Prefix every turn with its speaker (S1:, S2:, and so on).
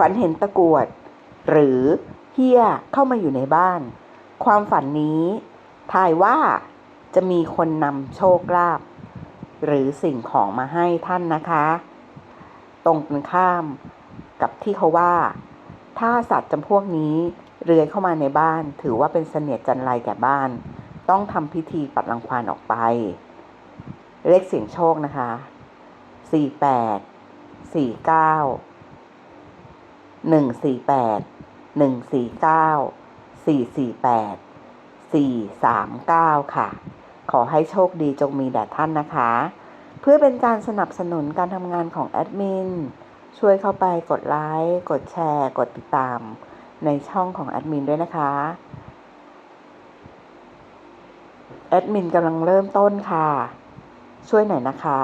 S1: ฝันเห็นตะกรวด หรือเฮียเข้ามาอยู่ในบ้าน ความฝันนี้ทายว่าจะมีคนนำโชคลาภหรือสิ่งของมาให้ท่านนะคะ ตรงกันข้ามกับที่เขาว่า ถ้าสัตว์จำพวกนี้เรือยเข้ามาในบ้าน ถือว่าเป็นเสนียดจันไรแก่บ้าน ต้องทำพิธีปัดรังควานออกไป เลขเสียงโชคนะคะสี่แปดสี่เก้า หนึ่งสี่แปดหนึ่งสี่เก้าสี่สี่แปดสี่สามเก้าค่ะ ขอให้โชคดีจงมีแด่ท่านนะคะ เพื่อเป็นการสนับสนุนการทำงานของแอดมินช่วยเข้าไปกดไลค์กดแชร์ กดติดตาม ในช่องของแอดมินด้วยนะคะแอดมินกำลังเริ่มต้นค่ะ ช่วยหน่อยนะคะ